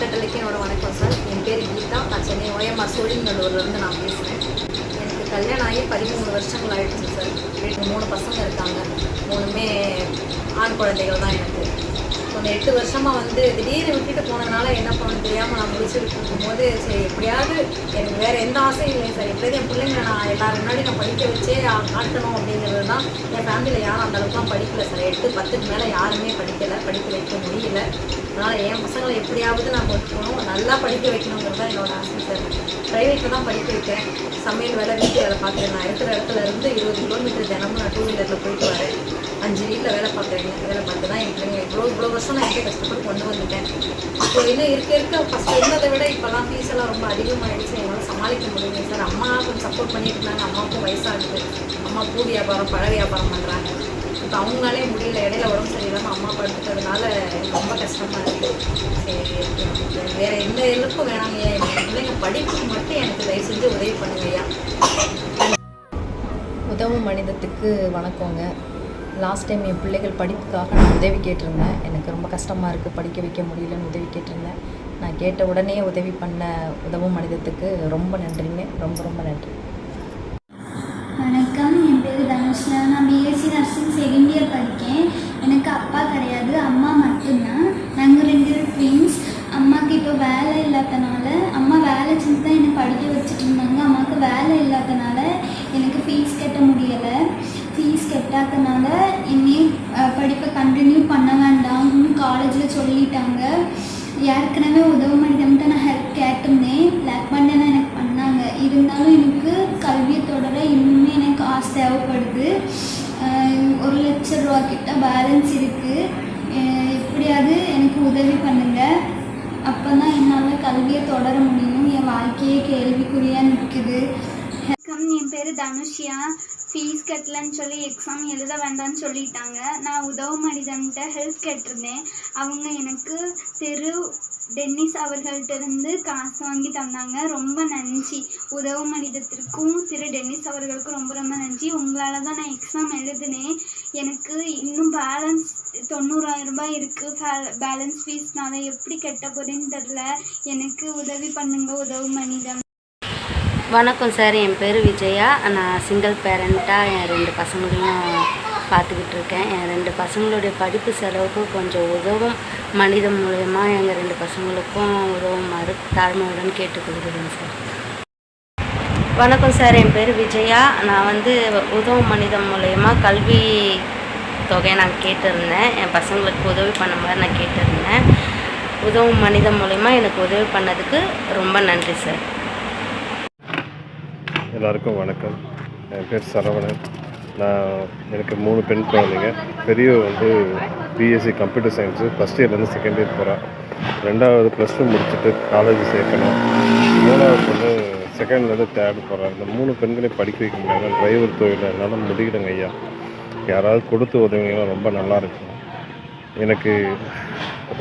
அறக்கட்டளைக்கு என்னோட வணக்கம் சார். என் பேர் கீதா. நான் சென்னை ஓஎம்ஆர் சோழிங்கல்லூர்லேருந்து நான் பேசுகிறேன் எனக்கு கல்யாணம் ஆகி பதிமூணு வருஷங்கள் ஆகிடுச்சு சார். எனக்கு மூணு பசங்க இருக்காங்க. மூணுமே ஆண் குழந்தைகள் தான் எனக்கு. ஸோ எட்டு வருஷமாக வந்து திடீர்னு விட்டுட்டு போனதுனால என்ன முடியாமல் நான் முடிச்சுட்டு இருக்கும்போது சரி எப்படியாவது எனக்கு வேறு எந்த ஆசையும் இல்லை சார். எப்படியாவது என் பிள்ளைங்களை நான் எல்லாரும் முன்னாடி நான் படிக்க வச்சே காட்டணும் அப்படிங்கிறது தான் என் ஃபேமிலியில் யாரும் அந்தளவுக்குலாம் படிக்கலை படிக்கல சார். எட்டு பத்துக்கு மேலே யாருமே படிக்கலை படிக்க வைக்க முடியல. அதனால் என் பசங்களை எப்படியாவது நான் கொண்டு போகணும். நல்லா படிக்க வைக்கணுங்கிறது தான் என்னோட ஆசை சார். ப்ரைவேட்டில் தான் படிக்க வைக்கிறேன் சமையல் வேலை வீட்டு வேலை பார்க்குறேன் நான் இருக்கிற இடத்துல இருந்து இருபது கிலோமீட்டர் தினமும் நான் டூ வீலரில் போயிட்டு வரேன். அஞ்சு வீட்டில் வேலை பார்க்குறேங்க வேலை பார்த்து தான் என் பிள்ளைங்க இவ்வளோ இவ்வளோ வருஷம் நான் எப்படி கஷ்டப்பட்டு கொண்டு வந்துட்டேன். இப்போ இன்னும் இருக்க இருக்க ஃபஸ்ட்டு இருந்ததை விட இப்போலாம் ஃபீஸ் எல்லாம் ரொம்ப அதிகமாகிடுச்சு என்னால் சமாளிக்க முடியல சார். அம்மா கொஞ்சம் சப்போர்ட் பண்ணிட்டு இருந்தாங்க. அம்மாவுக்கும் வயசாகுது. அம்மா பூ வியாபாரம் பழ வியாபாரம் பண்ணுறாங்க இப்போ அவங்களாலே முடியல. இடையில உடம்பு சரியில்லாமல் அம்மா படுத்துட்டதுனால ரொம்ப கஷ்டமாக இருக்குது சரி வேறு எந்த இதுக்கும் வேணாங்கய்யா என் பிள்ளைங்க படிப்புக்கு மட்டும் எனக்கு தயவு செஞ்சு உதவி பண்ணுங்கய்யா. உதவும் மனிதத்துக்கு வணக்கங்க. லாஸ்ட் டைம் என் பிள்ளைகள் படிப்புக்காக நான் உதவி கேட்டிருந்தேன். எனக்கு ரொம்ப கஷ்டமாக இருக்குது படிக்க வைக்க முடியலன்னு உதவி கேட்டிருந்தேன். நான் கேட்ட உடனே உதவி பண்ண உதவும் மனிதத்துக்கு ரொம்ப நன்றிங்க. ரொம்ப ரொம்ப நன்றி. வணக்கம். என் பேர் தனுஷ்னா நான் பிஎஸ்சி நர்சிங் செகண்ட் இயர் படிக்கேன் எனக்கு அப்பா கிடையாது அம்மா மட்டும்தான் நாங்கள் ரெண்டு ட்வின்ஸ் அம்மாவுக்கு இப்போ வேலை இல்லாதனால அம்மா வேலை செஞ்சு தான் என்னை படிக்க வச்சுட்டு இருந்தாங்க அம்மாவுக்கு வேலை இல்லாதனால எனக்கு ஃபீஸ் கட்ட முடியலை ஃபீஸ் கட்டாதனால இனிமேல் அஹ், படிப்பை கண்டினியூ பண்ண வேண்டாம்னு காலேஜில் சொல்லிட்டாங்க. ஏற்கனவே உதவ மனிதன்ட்டு நான் ஹெல்ப் கேட்டிருந்தேன். பிளாக் பண்ண எனக்கு பண்ணாங்க. இருந்தாலும் எனக்கு கல்வியை தொடர இன்னுமே எனக்கு காசு தேவைப்படுது. ஒரு லட்ச ரூபா கிட்ட பேலன்ஸ் இருக்குது எப்படியாவது எனக்கு உதவி பண்ணுங்கள் அப்போ தான் என்னால் கல்வியை தொடர முடியும். என் வாழ்க்கையே கேள்விக்குறியாக நிற்குது வணக்கம் தனுஷியா ஃபீஸ் கட்டலன்னு சொல்லி எக்ஸாம் எழுத வேண்டாம்னு சொல்லிட்டாங்க. நான் உதவு மனிதன்கிட்ட ஹெல்ப் கேட்டிருந்தேன். அவங்க எனக்கு தெரு டென்னிஸ் அவர்கள்ட்ட இருந்து காசு வாங்கி தந்தாங்க. ரொம்ப நன்றி. உதவு மனிதத்திற்கும் திரு டென்னிஸ் அவர்களுக்கும் ரொம்ப ரொம்ப நன்றி. உங்களால் தான் நான் எக்ஸாம் எழுதினேன். எனக்கு இன்னும் பேலன்ஸ் தொண்ணூறாயிரம் ரூபாய் இருக்குது பேலன்ஸ் ஃபீஸ் நான் அதை எப்படி கட்ட போகிறேன்னு தெரில எனக்கு உதவி பண்ணுங்க உதவு மனிதன் வணக்கம் சார் என் பேர் விஜயா. நான் சிங்கிள் பேரண்ட்டாக என் ரெண்டு பசங்களையும் பார்த்துக்கிட்டு இருக்கேன். என் ரெண்டு பசங்களுடைய படிப்பு செலவுக்கு கொஞ்சம் உதவும். மனிதம் மூலயமா எங்கள் ரெண்டு பசங்களுக்கும் உதவுமாறு தாழ்மையுடன் கேட்டுக்கொள்கிறேன் சார். வணக்கம் சார் என் பேர் விஜயா. நான் வந்து உதவும் மனிதம் மூலயமா கல்வி தொகையை நான் கேட்டிருந்தேன். என் பசங்களுக்கு உதவி பண்ண மாதிரி நான் கேட்டிருந்தேன். உதவும் மனிதம் மூலயமா எனக்கு உதவி பண்ணதுக்கு ரொம்ப நன்றி சார். எல்லாருக்கும் வணக்கம். என் பேர் சரவணன். நான் எனக்கு மூணு பெண் குழந்தைங்க. பெரியவ வந்து பிஎஸ்சி கம்ப்யூட்டர் சயின்ஸு ஃபஸ்ட் இயர்லேருந்து செகண்ட் இயர் போகிறான் ரெண்டாவது ப்ளஸ் டூ முடிச்சுட்டு காலேஜ் சேர்க்கணும். மூணாவது பொண்ணு செகண்ட்லேருந்து தேர்ட் போகிறான் இந்த மூணு பெண்களையும் படிக்க வைக்க முடியாது டிரைவர் தொழில் என்னால் முடியலங்க ஐயா. யாராவது கொடுத்து உதவிங்கன்னா ரொம்ப நல்லா இருக்கும். எனக்கு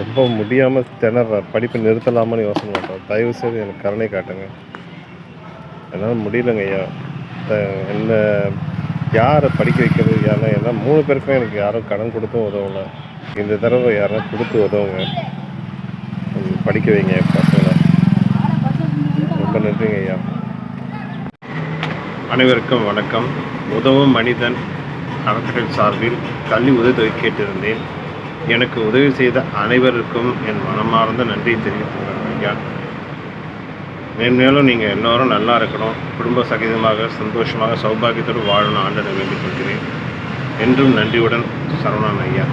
ரொம்ப முடியாமல் திணற. படிப்பை நிறுத்தலாமான்னு யோசனை பண்ணுறேன் தயவு செய்து எனக்கு கருணை காட்டுங்க. என்னால் முடியலங்க ஐயா. என்ன யாரை படிக்க வைக்கிறது யாரும் எல்லாம் மூணு பேருக்கும் எனக்கு யாரும் கடன் கொடுத்தும் உதவலை. இந்த தடவை யாரும் கொடுத்து உதவுங்க. படிக்க வைங்க பசங்களை. ரொம்ப நன்றிங்க ஐயா. அனைவருக்கும் வணக்கம். உதவும் மனிதன் அறக்கட்டளை சார்பில் கல்வி உதவி கேட்டிருந்தேன். எனக்கு உதவி செய்த அனைவருக்கும் என் மனமார்ந்த நன்றி தெரிவித்துக்கிறேன் ஐயா. மேன்மேலும் நீங்கள் எல்லோரும் நல்லா இருக்கணும். குடும்ப சகிதமாக சந்தோஷமாக சௌபாகியத்தோடு வாழணும் ஆண்டனை வேண்டிக் கொள்கிறேன். என்றும் நன்றியுடன் சரவணன் ஐயா.